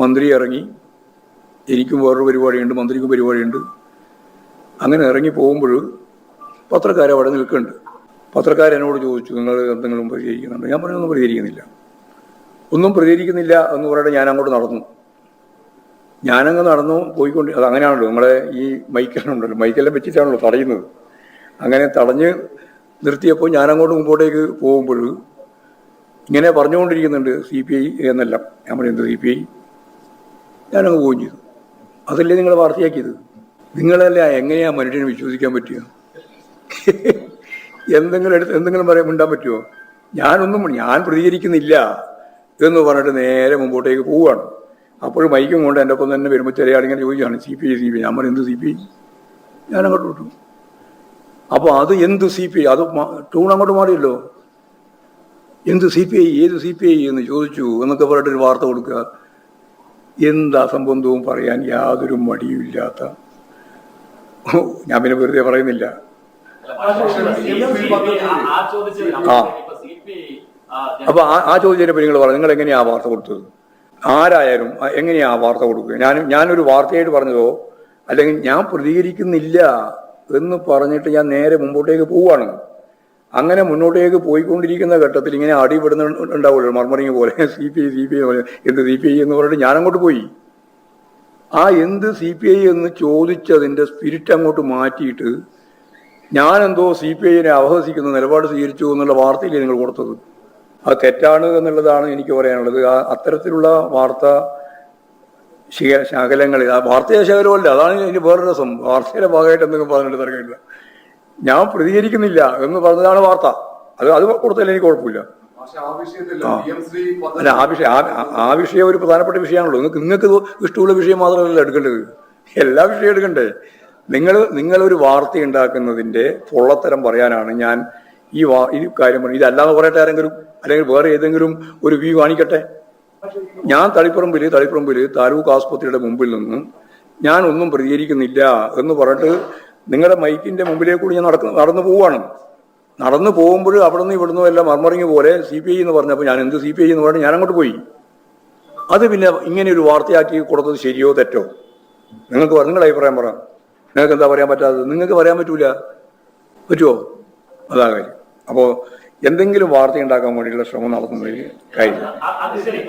മന്ത്രി ഇറങ്ങി എനിക്കും വേറൊരു പരിപാടിയുണ്ട് മന്ത്രിക്കും പരിപാടിയുണ്ട്. അങ്ങനെ ഇറങ്ങി പോകുമ്പോൾ പത്രക്കാർ അവിടെ നിൽക്കുന്നുണ്ട്. പത്രക്കാരെന്നോട് ചോദിച്ചു നിങ്ങൾ എന്തെങ്കിലും പ്രതികരിക്കുന്നുണ്ട്? ഞാൻ പറഞ്ഞൊന്നും പ്രതികരിക്കുന്നില്ല. ഒന്നും പ്രതികരിക്കുന്നില്ല എന്ന് പറഞ്ഞിട്ട് ഞാൻ അങ്ങോട്ട് നടന്നു. ഞാനങ്ങ് നടന്നു പോയിക്കൊണ്ട് അത് അങ്ങനെയാണല്ലോ നമ്മളെ ഈ മൈക്കെല്ലാം മൈക്കെല്ലാം വെച്ചിട്ടാണല്ലോ തടയുന്നത്. അങ്ങനെ തടഞ്ഞ് നിർത്തിയപ്പോൾ ഞാനങ്ങോട്ട് മുമ്പോട്ടേക്ക് പോകുമ്പോൾ ഇങ്ങനെ പറഞ്ഞുകൊണ്ടിരിക്കുന്നുണ്ട് സി പി ഐ എന്നെല്ലാം ഞാൻ പറയുന്നത് സി പി ഐ. ഞാനങ്ങ് പോവുകയും ചെയ്തു അതല്ലേ നിങ്ങൾ വാർത്തയാക്കിയത്? നിങ്ങളല്ല എങ്ങനെയാ മനുഷ്യനെ വിശ്വസിക്കാൻ പറ്റുക എന്തെങ്കിലും എടുത്ത് എന്തെങ്കിലും പറയാൻ മിണ്ടാൻ പറ്റുമോ ഞാനൊന്നും ഞാൻ പ്രതികരിക്കുന്നില്ല എന്ന് പറഞ്ഞിട്ട് നേരെ മുമ്പോട്ടേക്ക് പോവുകയാണ്. അപ്പോഴും മൈക്കും കൊണ്ട് എന്റെ ഒപ്പം തന്നെ വരുമ്പോൾ ചില ആളിങ്ങനെ ചോദിക്കുകയാണ് C P I C P ഞാൻ പറഞ്ഞു എന്ത് സി പി ഐ? ഞാൻ അങ്ങോട്ട് വിട്ടു. അപ്പോൾ അത് എന്ത് സി പി ഐ? അത് ടൂൺ അങ്ങോട്ട് മാറിയല്ലോ. എന്ത് സി പി ഐ? ഏത് സി പി ഐ? എന്ന് ചോദിച്ചു എന്നൊക്കെ പറഞ്ഞിട്ടൊരു വാർത്ത കൊടുക്കുക. എന്ത് അസംബന്ധവും പറയാൻ യാതൊരു മടിയുമില്ലാത്ത ഞാൻ പിന്നെ വെറുതെ പറയുന്നില്ല. ആ. അപ്പൊ ആ ആ ചോദ്യത്തിനെ നിങ്ങൾ പറഞ്ഞു. നിങ്ങൾ എങ്ങനെയാ വാർത്ത കൊടുത്തത്? ആരായാലും എങ്ങനെയാ വാർത്ത കൊടുക്കുക? ഞാൻ ഞാനൊരു വാർത്തയായിട്ട് പറഞ്ഞതോ? അല്ലെങ്കിൽ ഞാൻ പ്രതികരിക്കുന്നില്ല എന്ന് പറഞ്ഞിട്ട് ഞാൻ നേരെ മുമ്പോട്ടേക്ക് പോവാണ് അങ്ങനെ മുന്നോട്ടേക്ക് പോയിക്കൊണ്ടിരിക്കുന്ന ഘട്ടത്തിൽ ഇങ്ങനെ അടിപെടുന്ന ഉണ്ടാവുമല്ലോ മർമറിങ് പോലെ. C P I C P I എന്ത് സി പി ഐ എന്ന് പറഞ്ഞിട്ട് ഞാൻ അങ്ങോട്ട് പോയി. ആ എന്ത് സി പി ഐ എന്ന് ചോദിച്ചതിന്റെ സ്പിരിറ്റ് അങ്ങോട്ട് മാറ്റിയിട്ട് ഞാനെന്തോ സി പി ഐനെ അവഹസിക്കുന്ന നിലപാട് സ്വീകരിച്ചു എന്നുള്ള വാർത്തയില്ലേ നിങ്ങൾ കൊടുത്തത്? അത് തെറ്റാണ് എന്നുള്ളതാണ് എനിക്ക് പറയാനുള്ളത്. ആ അത്തരത്തിലുള്ള വാർത്ത ശകലങ്ങളിൽ ആ വാർത്തയെ ശകലമല്ല അതാണ് ഇതിന് വേറൊരു രസം. വാർത്തയുടെ ഭാഗമായിട്ട് എന്തെങ്കിലും പറഞ്ഞിട്ട് തിരക്കില്ല ഞാൻ പ്രതികരിക്കുന്നില്ല എന്ന് പറഞ്ഞതാണ് വാർത്ത. അത് അത് കൊടുത്തതിൽ എനിക്ക് കുഴപ്പമില്ല. അല്ല ആ വിഷയം ആ- വിഷയം ഒരു പ്രധാനപ്പെട്ട വിഷയമാണല്ലോ. നിങ്ങൾക്ക് നിങ്ങൾക്ക് ഇഷ്ടമുള്ള വിഷയം മാത്രമല്ല എടുക്കേണ്ടത്. എല്ലാ വിഷയം എടുക്കണ്ടേ? നിങ്ങൾ നിങ്ങളൊരു വാർത്ത ഉണ്ടാക്കുന്നതിന്റെ പൊള്ളത്തരം പറയാനാണ് ഞാൻ ഈ വാ ഈ കാര്യം പറഞ്ഞു ഇതല്ലാതെ പറയട്ടെ ആരെങ്കിലും അല്ലെങ്കിൽ വേറെ ഏതെങ്കിലും ഒരു വ്യൂ കാണിക്കട്ടെ? ഞാൻ തളിപ്പറമ്പിൽ തളിപ്പറമ്പിൽ താലൂക്ക് ആസ്പത്രിയുടെ മുമ്പിൽ നിന്ന് ഞാൻ ഒന്നും പ്രതികരിക്കുന്നില്ല എന്ന് പറഞ്ഞിട്ട് നിങ്ങളുടെ മൈക്കിന്റെ മുമ്പിലേക്ക് കൂടി ഞാൻ നടക്കുന്നു നടന്നു പോവുകയാണ്. നടന്നു പോകുമ്പോൾ അവിടെ നിന്ന് ഇവിടുന്ന് എല്ലാം മർമറിങ് പോലെ സി പി ഐ എന്ന് പറഞ്ഞപ്പോൾ ഞാൻ എന്ത് സി പി ഐ എന്ന് പറഞ്ഞു ഞാൻ അങ്ങോട്ട് പോയി. അത് പിന്നെ ഇങ്ങനെ ഒരു വാർത്തയാക്കി കൊടുത്തത് ശരിയോ തെറ്റോ? നിങ്ങൾക്ക് നിങ്ങളുടെ അഭിപ്രായം പറ. നിങ്ങൾക്ക് എന്താ പറയാൻ പറ്റാത്തത്? നിങ്ങൾക്ക് പറയാൻ പറ്റൂല. പറ്റുമോ അതാ കാര്യം. അപ്പോൾ എന്തെങ്കിലും വാർത്ത ഉണ്ടാക്കാൻ വേണ്ടിയുള്ള ശ്രമം നടത്തുന്നതിൽ കാര്യം.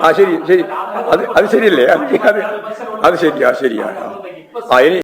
ആ ശരി ശരി. അത് അത് ശരിയല്ലേ? അത് അത് അത് ശരിയാ ശരിയാ. ആ ഇനി